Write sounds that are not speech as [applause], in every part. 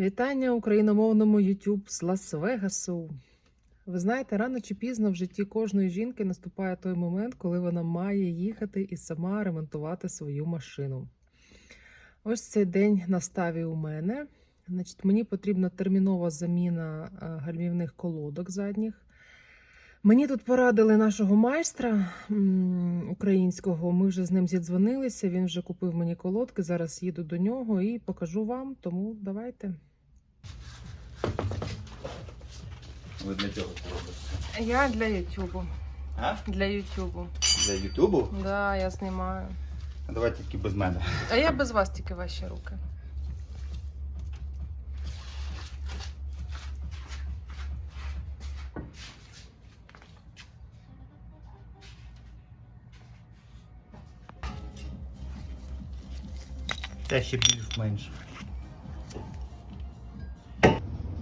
Вітання україномовному YouTube з Лас-Вегасу. Ви знаєте, рано чи пізно в житті кожної жінки наступає той момент, коли вона має їхати і сама ремонтувати свою машину. Ось цей день настав і у мене. Значить, мені потрібна термінова заміна е, гальмівних колодок задніх. Мені тут порадили нашого майстра українського. Ми вже з ним зідзвонилися. Він вже купив мені колодки. Зараз їду до нього і покажу вам. Тому давайте. Ви для чого це робите? Я для Ютубу. А? Для Ютубу. Для Ютубу? Да, я знімаю. А давай тільки без мене. А я без вас тільки ваші руки. Те ще більш-менш.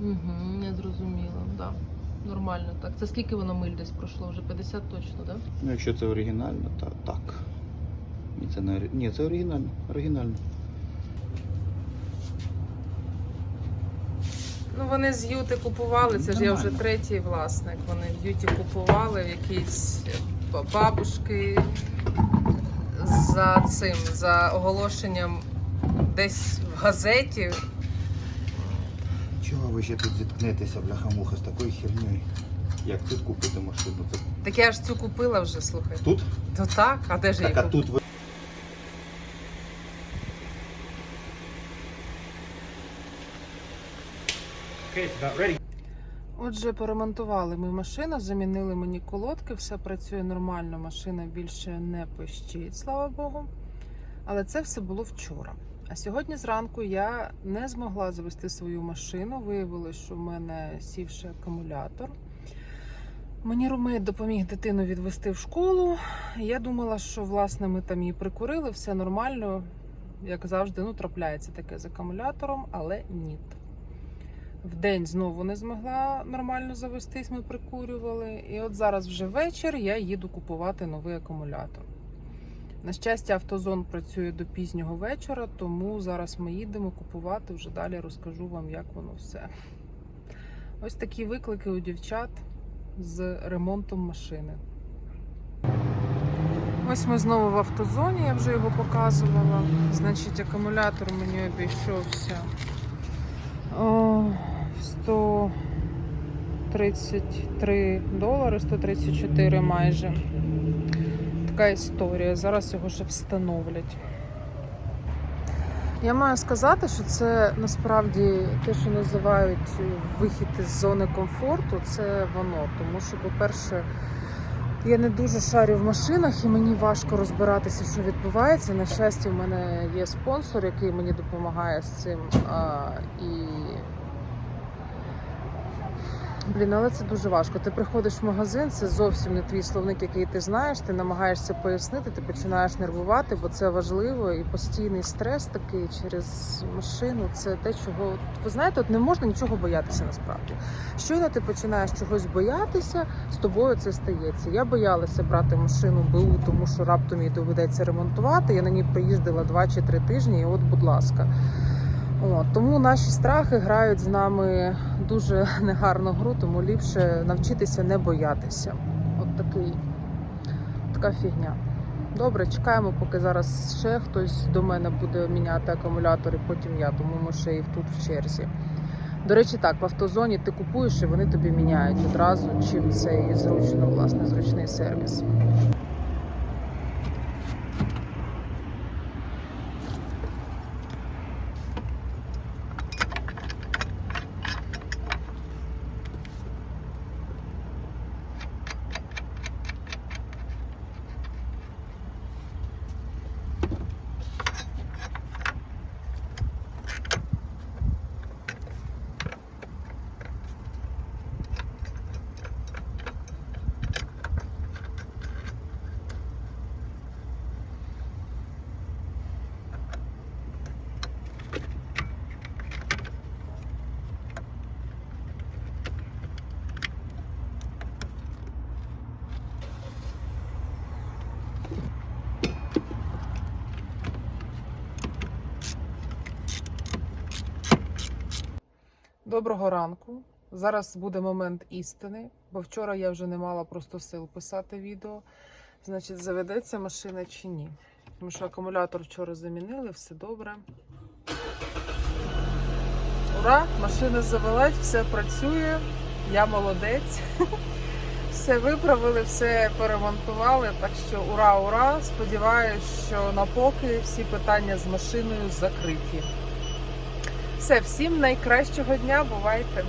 Угу, я зрозуміла, да. Нормально так. Це скільки воно миль десь пройшло? Вже 50 точно, так? Ну, якщо це оригінально, то так. Ні, це не Ні, це оригінально. Оригінально. Ну вони з Юти купували, це ж я вже третій власник. Вони в Юті купували в якісь бабушки за цим, за оголошенням десь в газеті. Чого ви ще тут зіткнетеся, бляха-муха, з такою хернею? Як тут купити машину? Це Так я ж цю купила вже, слухай. тут? То так, а де ж я Так, її а тут ви. Отже, поремонтували ми машину, замінили мені колодки, все працює нормально, машина більше не пищить, слава Богу. Але це все було вчора. А сьогодні зранку я не змогла завести свою машину. Виявилось, що в мене сівший акумулятор. Мені румейт допоміг дитину відвести в школу. Я думала, що власне ми там її прикурили, все нормально. Як завжди, ну трапляється таке з акумулятором, але ні. В день знову не змогла нормально завестись, ми прикурювали. І от зараз вже вечір я їду купувати новий акумулятор. На щастя, автозон працює до пізнього вечора, тому зараз ми їдемо купувати. Вже далі розкажу вам, як воно все. Ось такі виклики у дівчат з ремонтом машини. Ось ми знову в автозоні, я вже його показувала. Значить, акумулятор мені обійшовся о, 133 долари, 134 майже. Така історія. Зараз його ще встановлять. Я маю сказати, що це насправді те, що називають вихід із зони комфорту, це воно. Тому що, по-перше, я не дуже шарю в машинах і мені важко розбиратися, що відбувається. На щастя, в мене є спонсор, який мені допомагає з цим. І Блін, але це дуже важко. Ти приходиш в магазин, це зовсім не твій словник, який ти знаєш. Ти намагаєшся пояснити, ти починаєш нервувати, бо це важливо і постійний стрес такий через машину. Це те, чого ви знаєте, от не можна нічого боятися насправді. Щойно ти починаєш чогось боятися, з тобою це стається. Я боялася брати машину БУ, тому що раптом її доведеться ремонтувати. Я на ній приїздила два чи три тижні, і от, будь ласка. От, тому наші страхи грають з нами дуже [laughs] негарну гру, тому ліпше навчитися не боятися. От такий, така фігня. Добре, чекаємо, поки зараз ще хтось до мене буде міняти акумулятор, і потім я, тому ми ще і тут в черзі. До речі, так, в автозоні ти купуєш і вони тобі міняють одразу, чим це і зручно, власне, зручний сервіс. Доброго ранку. Зараз буде момент істини, бо вчора я вже не мала просто сил писати відео. Значить, заведеться машина чи ні. Тому що акумулятор вчора замінили, все добре. Ура! Машина завелась, все працює, я молодець. [laughs] Все виправили, все перемонтували. Так що ура, ура! Сподіваюсь, що напоки всі питання з машиною закриті. Все, всім найкращого дня, бувайте!